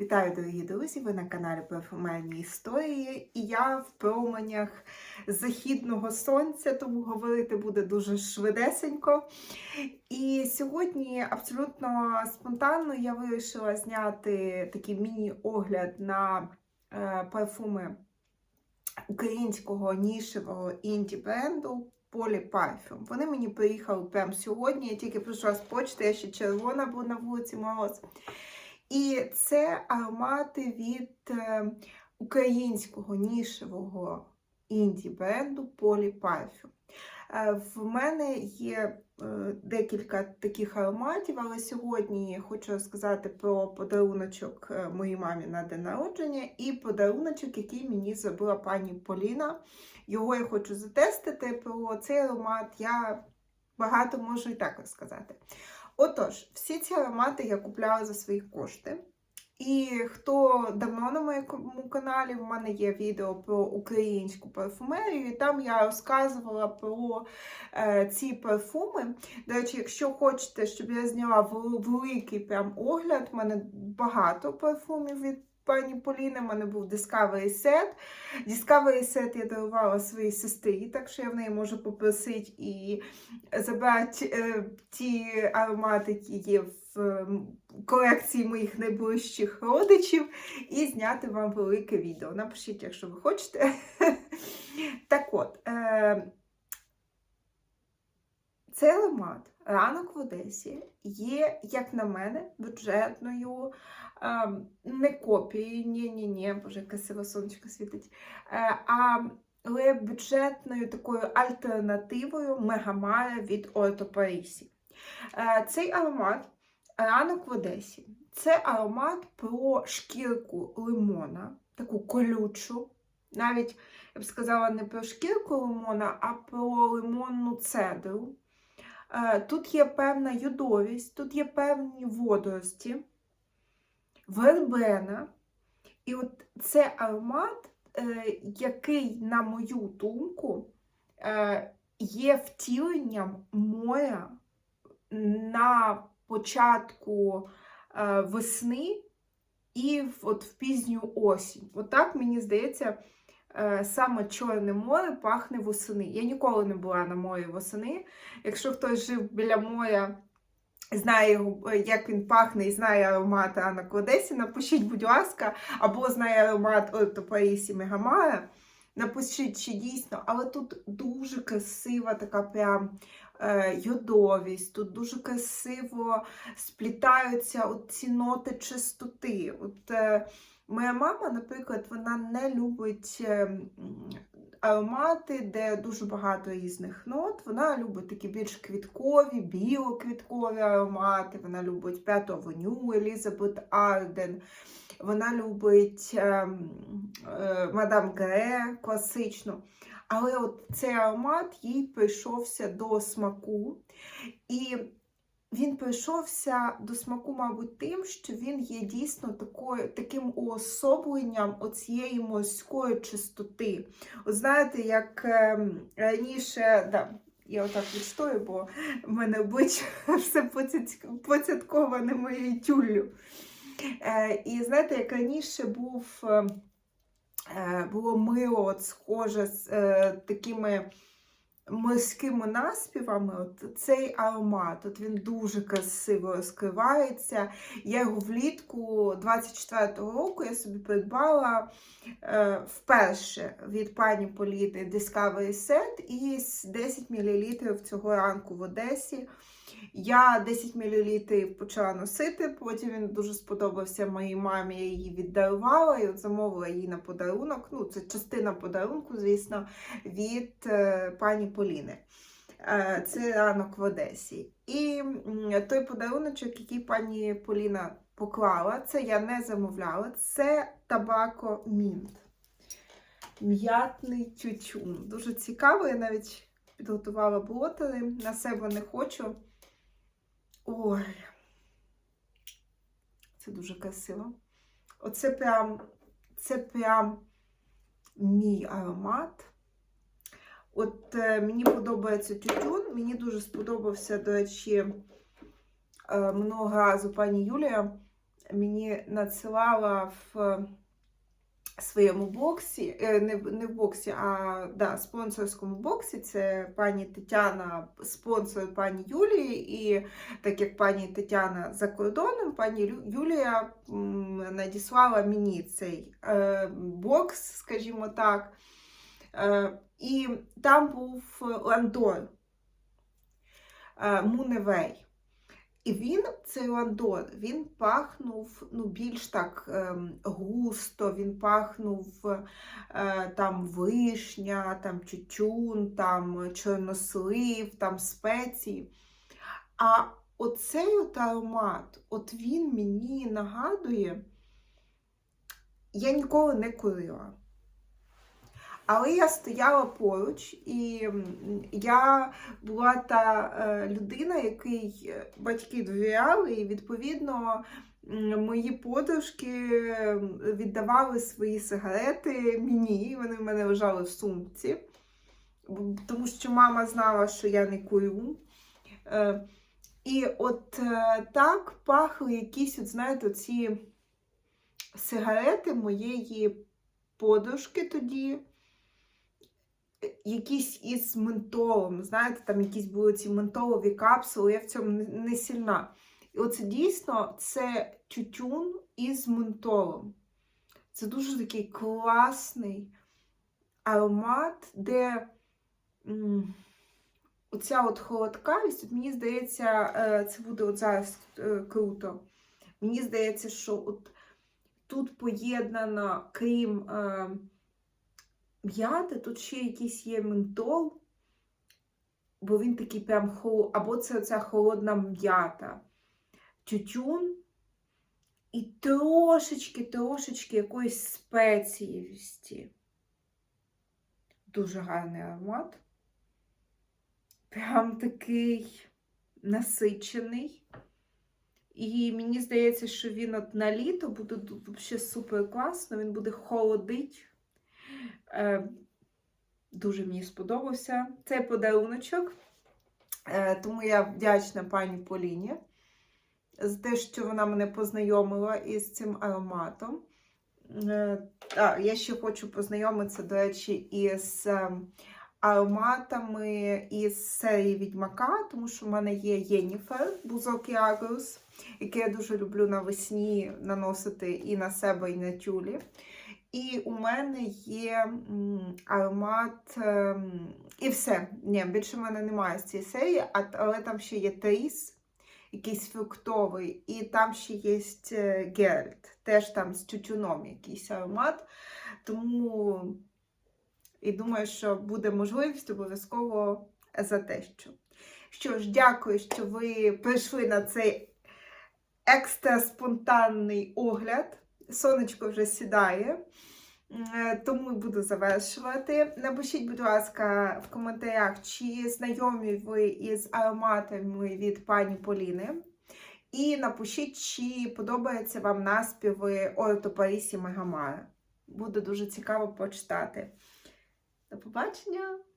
Вітаю, дорогі друзі! Ви на каналі Парфумерні історії, і я в променях західного сонця, тому говорити буде дуже швидесенько. І сьогодні абсолютно спонтанно я вирішила зняти такий міні-огляд на е, парфуми українського нішевого інді-бренду Polly Parfum. Вони мені приїхали прямо сьогодні. Я тільки прийшла з почти, я ще червона, бо на вулиці мороз. І це аромати від е, українського нішевого інді-бренду Polly Parfum. Е, В мене є е, декілька таких ароматів, але сьогодні я хочу розказати про подаруночок моїй мамі на день народження і подаруночок, який мені зробила пані Поліна. Його я хочу затестити. Про цей аромат я багато можу і так розказати. Отож, всі ці аромати я купляла за свої кошти. І хто давно на моєму каналі, в мене є відео про українську парфумерію, і там я розказувала про е, ці парфуми. До речі, якщо хочете, щоб я зняла великий прям огляд, в мене багато парфумів від пані Поліни, в мене був Discovery Set. Discovery Set я дарувала своїй сестрі, так що я в неї можу попросити і забрати е, ті аромати, які є в е, колекції моїх найближчих родичів, і зняти вам велике відео. Напишіть, якщо ви хочете. Так от, е, цей аромат ранок в Одесі є, як на мене, бюджетною, е, не копією, ні-ні-ні, боже, яке сила сонечко світить. Е, а але бюджетною такою альтернативою Мегамая від Орто Парісі. Е, Цей аромат ранок в Одесі. Це аромат про шкірку лимона, таку колючу. Навіть, я б сказала, не про шкірку лимона, а про лимонну цедру. Е, Тут є певна юдовість, тут є певні водорості, вербена. І от це аромат, е, який, на мою думку, е, є втіленням моря на початку весни і от в пізню осінь. От мені здається, саме Чорне море пахне восени. Я ніколи не була на морі восени. Якщо хтось жив біля моря, знає, е, як він пахне і знає аромат Анна Кодесі, напишіть, будь ласка, або знає аромат Орто Парісі Мегамара. Напишіть, чи дійсно, але тут дуже красива така прям е, йодовість, тут дуже красиво сплітаються от ці ноти чистоти. От, е, моя мама, наприклад, вона не любить е, аромати, де дуже багато різних нот. Вона любить такі більш квіткові, білоквіткові аромати. Вона любить П'яту Авеню, Елізабет Арден. Вона любить ем, е, Мадам Гре класичну. Але от цей аромат їй прийшовся до смаку. І він прийшовся до смаку, мабуть, тим, що він є дійсно такою, таким уособленням оцієї морської чистоти. От знаєте, як ем, раніше, да, я отак відстою, бо в мене обличчя все поцятковане моєю тюллю. Е, і знаєте, як раніше був, е, е, було мило, от схоже з е, такими морськими наспівами, от цей аромат, от він дуже красиво розкривається. Я його влітку 24-го року я собі придбала е, вперше від пані Поліни Discovery Set і 10 мл цього ранку в Одесі. Я 10 мл почала носити, потім він дуже сподобався моїй мамі, я її віддарувала і от замовила її на подарунок. Ну, це частина подарунку, звісно, від е, пані Поліни. Е, це ранок в Одесі. І той подаруночок, який пані Поліна поклала, це я не замовляла, це табако мінт. М'ятний тютюн. Дуже цікаво, я навіть підготувала блотери, на себе не хочу. Ой, це дуже красиво. Оце прям, це прям мій аромат. От е, мені подобається тютюн. Мені дуже сподобався, до речі, е, минулого разу пані Юлія мені надсилала в своєму боксі, е, не, не в боксі, а да, спонсорському боксі. Це пані Тетяна, спонсор пані Юлії. І так як пані Тетяна за кордоном, пані Юлія надіслала мені цей е, бокс, скажімо так. Е, і там був ландор Муневей. І він, цей ландор, він пахнув ну, більш так ем, густо, він пахнув е, там вишня, там тютюн, там чорнослив, там спеції. А оцей от аромат, от він мені нагадує, я ніколи не курила. Але я стояла поруч, і я була та е, людина, якій е, батьки довіряли, і відповідно мої подружки віддавали свої сигарети мені, вони в мене лежали в сумці, тому що мама знала, що я не курю. Е, І от так пахли якісь, от, знаєте, ці сигарети моєї подружки тоді якісь із ментолом. Знаєте, там якісь були ці ментолові капсули, я в цьому не, сильна. І оце дійсно це тютюн із ментолом. Це дуже такий класний аромат, де м, оця от холодкавість, от мені здається, е, це буде от зараз е, круто. Мені здається, що от тут поєднано, крім. М'яти, тут ще якийсь є ментол, бо він такий прям холод, або це оця холодна м'ята, тютюн і трошечки, трошечки якоїсь спеціївості. Дуже гарний аромат. Прям такий насичений. І мені здається, що він от на літо буде взагалі супер класно, він буде холодить. Е, Дуже мені сподобався цей подаруночок. Е, Тому я вдячна пані Поліні за те, що вона мене познайомила із цим ароматом. Е, А, я ще хочу познайомитися, до речі, із ароматами із серії Відьмака, тому що в мене є Єніфер Бузокіагрус, який я дуже люблю навесні наносити і на себе, і на тюлі. І у мене є аромат. ем, і все. Ні, більше в мене немає з цієї серії, але там ще є тріс, якийсь фруктовий, і там ще є е, геральт, теж там з тютюном якийсь аромат. Тому і думаю, що буде можливість обов'язково за те, що. Що ж, дякую, що ви прийшли на цей екстра спонтанний огляд. Сонечко вже сідає, Е, тому буду завершувати. Напишіть, будь ласка, в коментарях, чи знайомі ви із ароматами від пані Поліни. І напишіть, чи подобаються вам наспіви Орто Парісі Мегамара. Буде дуже цікаво почитати. До побачення!